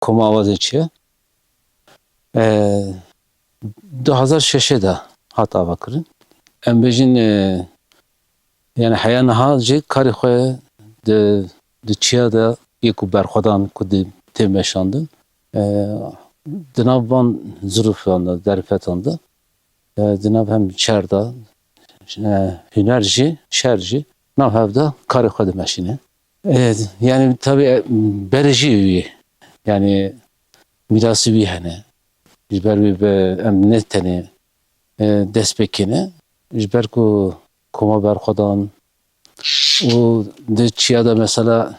komowa zecie. Ee, du hazar şeşe de hata vakirin. Em bejin e, yani heya niha jî karê xwe di de yê ku berxwedan ku di tê meşandin ee, di nav van zirûfan de derfetan ee, hem şer de hüner jî şer jî de karê xwe yani tabii e, berê jî yani mirasî wî hene ji ber wî bi em ne tenê dest pêkine ji ber ku koma berxwedan û di çiya de mesela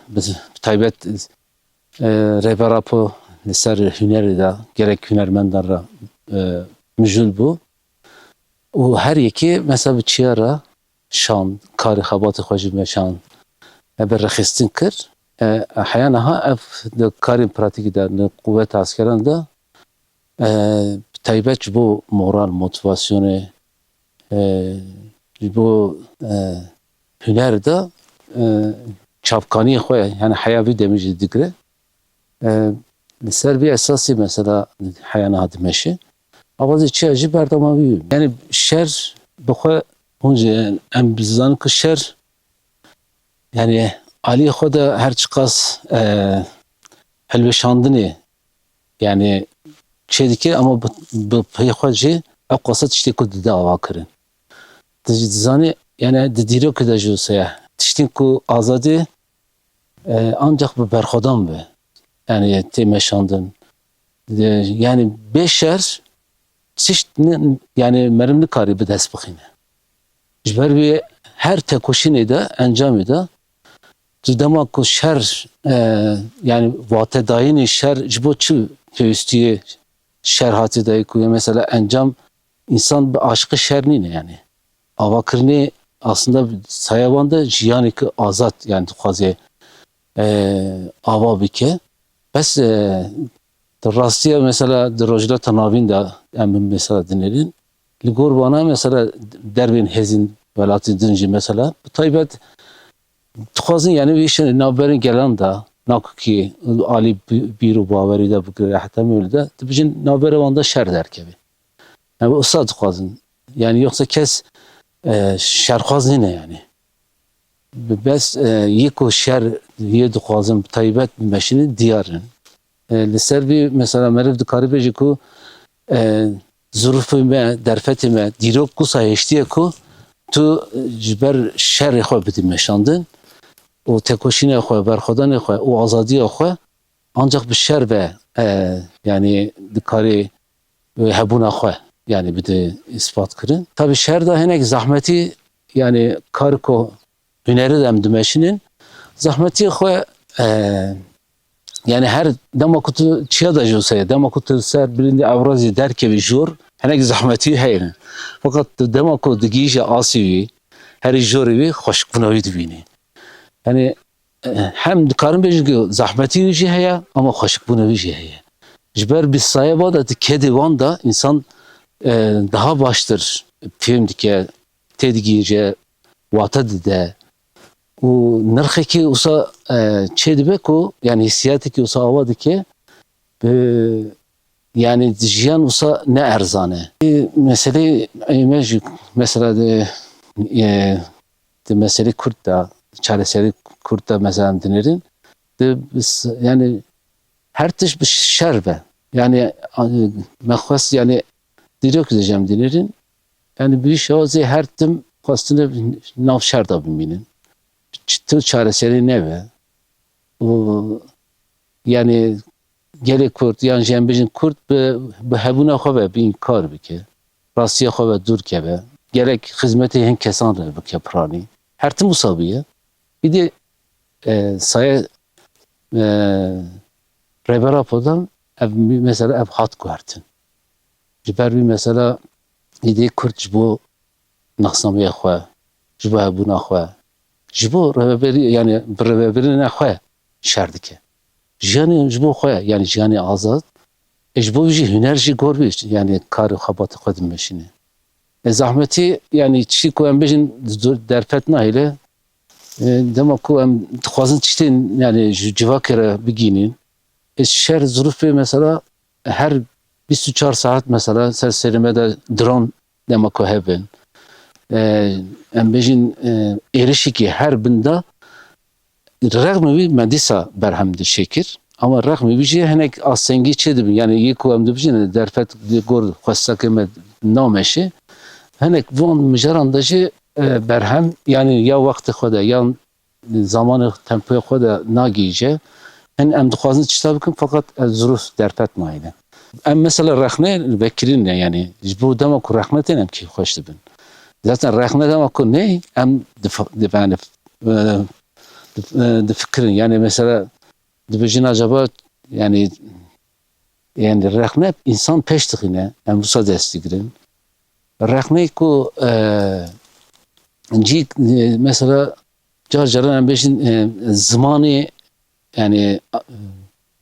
taybet e, rêbera po li ser hunerê de gerek hunermendan re e, mijûl bû û her yekê mesela bi çiya re şand karê xebatê xwe jî meşand li askeran de e, taybet ji bo moral motivasyonê e, ji bo e, huner de e, çapkaniyê xwe yani heya wî demê jî digire e, li ser vê esasî mesela heya niha dimeşe avazê çiya jî berdama wî yani şer bi xwe hûn jî em bizanin ku şer yani aliyê xwe her çiqas e, helweşandinê yani çê dike ama bi pê xwe jî ew qasa tiştê ku dide ava kirin Tu yani di dîrokê de jî wisa ye tiştên ku e, ancak bi berxwedan be. Yani tê meşandin De- yani bê şer tişt yani merim nikarî bi dest bixîne ji ber wê her tekoşînê de encamê de tu dema ku yani watedayînê şer ji bo çi pêwîstiyê şer hatî dayê ku mesela encam insan bi aşkı şer nîne yani? Avakirinê aslında sayabanda jiyanekî azad yani dixwaze ava bike bes e, di rastiya mesela di rojilata navîn de em mesela dinêrin li gor mesela derbên hezin welatî din mesela. Bi taybet dixwazin yani wî işin navberên gelan da nakukî alî bîr û bawerî de bigire ehtemî de dibijin navbera wan de şer derkevî yani usta dixwazin yani yoksa kes e, şerxwaz nîne yani bes e, yek şer yê dixwazin taybet meşînin diyarın? E, li ser vî mesela meriv dikarî bêje ku zirûfê me derfetê me dîrok ku sayêştiye ku tu ji ber şerê xwe û tekoşînê xwe berxwedanê xwe û azadiya xwe ancak bi şer ve e, yani dikarî e, hebûna xwe yani bide ispat kirin. Tabi şer da hinek zahmeti yani kar ko hüneri dem dimeşinin zahmeti xwe e, yani her dema kutu çiya da jose dema kutu ser birinde avrazi derkevi jor hinek zahmeti heyne. Fakat dema ku digije asivi her jorivi hoşkbunavi dibini. Yani e, hem dikarin bejin ki zahmeti jî heye ama hoşkbunavi jî heye. Jber bir sayaba da kedi da insan e, daha baştır. Film dike tedgirce vata dide u nırxeki usa e, çedibe ku yani hissiyatı ki usa ava dike yani jiyan usa ne erzane e, mesele e, mesela de, e, de mesele Kürt da çareseli Kürt da mesela dinlerin de biz yani her tış bir şerbe yani mehvas yani dirok diyeceğim dinlerin yani bir şey olsa her tim kastını navşar da bilminin çıtır çareseli ne ve o yani gerek Kürt yani jembejin Kürt be be hebuna xwe bir inkar bike rastiye xwe dur kebe gerek hizmeti hen kesan re bike prani. Her tim musabiye bir de e, saya e, revera podan ev mesela ev hat guartin jiber bir mesela ide Kürt ji bo naxnameye xwe ji bo hebûna xwe ji bo rêveberî yani bi rêveberînê xwe şer dike jiyanê ji bo yani jiyanê azad e ji bo jî bî yani karê xebatê xwe dimeşîne e zahmetî yani çi ku em bêjin derfet nahêle e, dema ku em dixwazin tiştên yani ji civakê re bigînin e, şer zurufi mesela her 24 saat mesela serserime de drone demek o hebin. E, em bejin e, erişiki her binde rağmen bir medisa berhemdi şekir. Ama rağmen bir şey henek asengi çedim yani yiku em de bir şey derfet gor khassak me nameşi. Henek von müjarandajı e, berhem yani vakti khoda ya zamanı tempoya khoda nagice. En em dixwazin çista bikin fakat ez zuruf derpet mayne. Em mesela rexne vekirin ne yani ji bo dema ku rexnetin em ki hoş dibin. Zaten rexne dema ku ne em yani de fikrin yani mesela dibijin acaba yani yani rexne insan peş dixine em busa destigirin. Rexne ku cik mesela car caran em bejin zamanı yani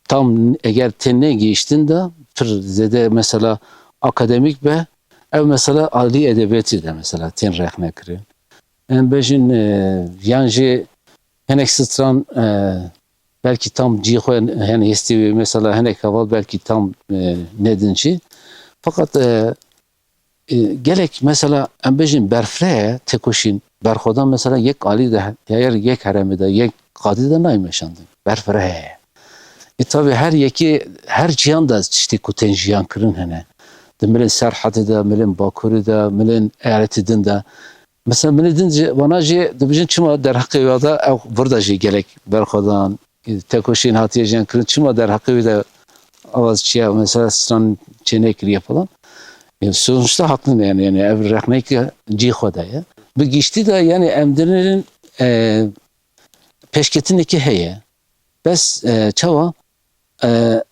tam eğer tenine geçtin de zede mesela akademik ve ev mesela Ali edebiyatı da mesela ten rehne kiri. En bejin yancı henek stran belki tam ciho yani istivi mesela henek haval belki tam nedinci. Fakat e, e, gelek mesela en bejin berfre tekoşin berhodan mesela yek Ali de eğer yek haremi de yek kadı da naymeşandı. Berfre. E tabi her yeki her cihan da işte kuten cihan kırın hene. De milin serhatı da, milin bakuri da, milin eyaletin de. Mesela milin dince bana ji de bizim çıma der hakkı ya da ev burada ji gerek berhodan tekoşin hatiye cihan kırın çıma der hakkı da avaz çiya mesela stran çene kiriye falan. Yani sonuçta haklı yani yani ev rahmek cihoda ya. Bu geçti de yani emdirin e, peşketindeki heye. Bes e, çava e,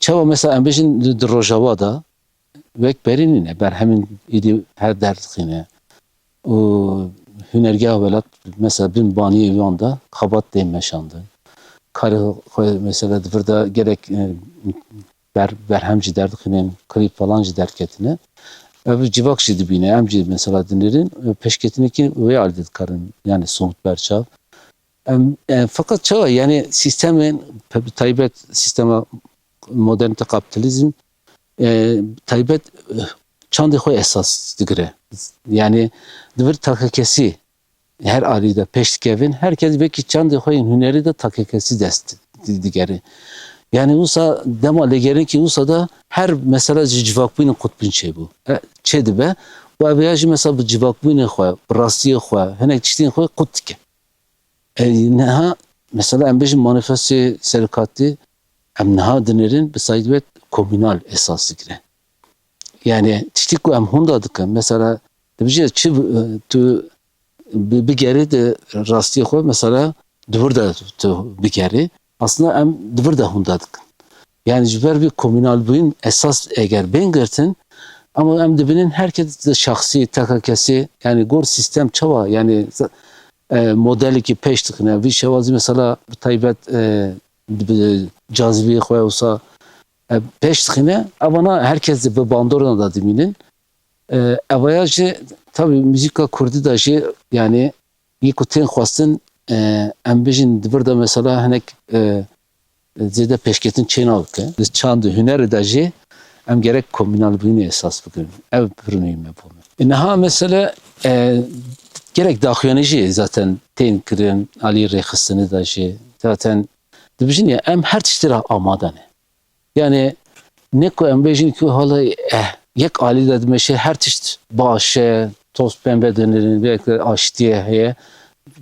çava mesela em bejin rojava da vek berinine ber hemin idi her derdine o hünergah velat mesela bin bani evanda kabat değmeşandı. Karı mesela burada gerek e, ber berhemci derdikinin klip falanci derketine Ev civak dibine emci mesela dinlerin peşketindeki ve aldet karın yani somut berçav e, fakat çağa yani sistemin taybet sistema modernite kapitalizm e, taybet çandı koy esas digre. Yani divir takakesi her alide peşkevin herkes belki çandı koyun hüneri de takakesi dest digeri. Yani Usa demale gerek ki Usa'da her mesela civakbini kutbin şey bu. E, Çedi be. Bu abiyaji mesela bu civakbini xoya, rastiye xoya, henek çiştiğin xoya kuttike. E neha mesela embeşi manifesti serikati em neha denerin besayit ve komünal esası gire. Yani çiştik em hunda dike mesela demişe çi e, tu bir geri de rastiye xoya mesela duvur da tu bir geri aslında em divir de hunda dikin. Yani ji ber bir komünal bûyîn esas eger bên girtin ama em dibinin herkes de şahsi tekakesi yani gor sistem çava yani e, modeli ki peş tıkına bir şevazi mesela taybet e, cazibi koyuyorsa e, peş tıkına ama herkes de bu bandorna da diminin e, evayacı tabi müzika kurdi da şey yani yikutin khwastin e, embejin dibirde mesela hanek e, zede peşketin çena ke çandı hüner da şey em gerek komünal bini esas bugün ev pürüneyim yapalım. İnha mesela e, gerek daxuyanici zaten tên kirin alî rêxistini da jî zaten dibijin ya em her tiştira amadane. Yani ne ku em bêjin ku hala eh yek alî de dimeşe her tişt başe toz pembe denirin belki aştiye heye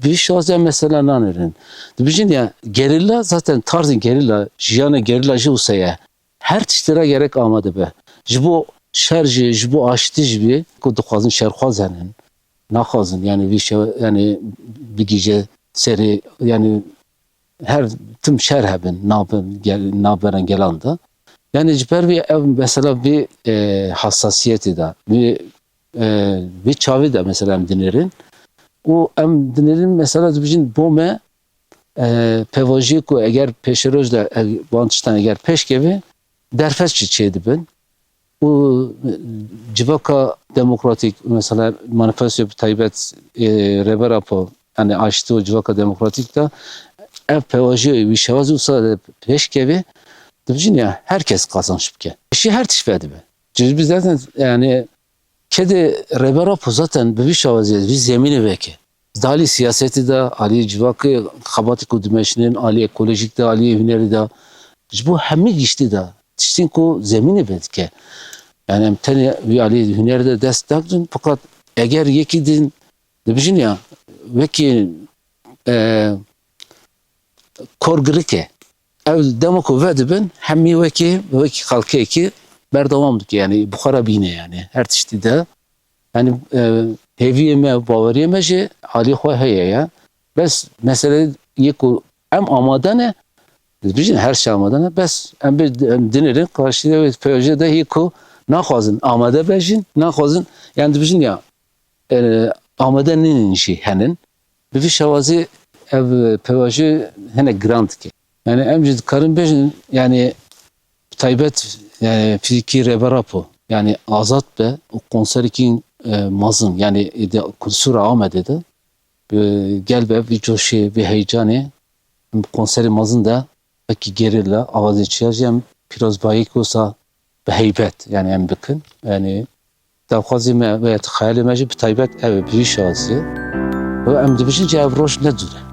bir şahsen mesela nanirin. Dibijin ya gerilla zaten tarzın gerilla jiyana gerilla jivseye her tiştira gerek amade be. Jibo şerji, jibo aşti jibi ku dixwazin şerxwazenin naxwazin yani bir şey yani bir gece seri yani her tüm şer hebin nabın gel naberen gelanda yani ciper bir ev mesela bir e, hassasiyeti de bir e, bir çavi de mesela em dinerin o em dinerin mesela bizim bome e, pevaji ku eğer peşeroz da bantıştan eğer peşkevi derfes çiçeği ben bu civaka demokratik mesela manifesto taybet e, reverapo yani açtığı civaka demokratik da ev pevaji bir şevazı usa peşkevi Dibijin ya herkes kazanç bike. Şi her tişfedi be. Biz zaten yani kedi rebera po zaten bir şavaziye biz yemini veki. Dali siyaseti de, ali civakı kabati kudimeşinin, ali ekolojik de, ali hüneri de. Bu hemi geçti de. Tiştin ku zemini bedike. Yani em teni vi ali hüneri de dest dakdın fakat eğer yekidin dibijin ya veki e, korgirike ev demoko vedibin hemmi veki veki halke ki berdavamdık yani Bukhara bine yani. Her tişti de. Yani e, heviye me bavariye me jê alî xwe heye ya. Bes mesele yê ku em amade ne? Dibijin her şey amade ne? Bes em bir dinirin karşıda ve proje de hî ku naxwazin amade bejin naxwazin yani dibijin ya e, amade ninin jî henin bi vî şewazî ev proje hene grant ki. Yani em jî dikarin bejin yani taybet yani fiziki reberapo yani azat be konserikin e, mazın yani de sura Ahmet'e de e, gel be bir coşu bir heyecanı konseri mazın da belki gerilla avaz içeceğim. Biraz bayık olsa bir heybet. Yani em bakın. Yani davxwazî me ve hayalê me jî bi taybet ev bir şahsî ve em dibijin cevroş ne dure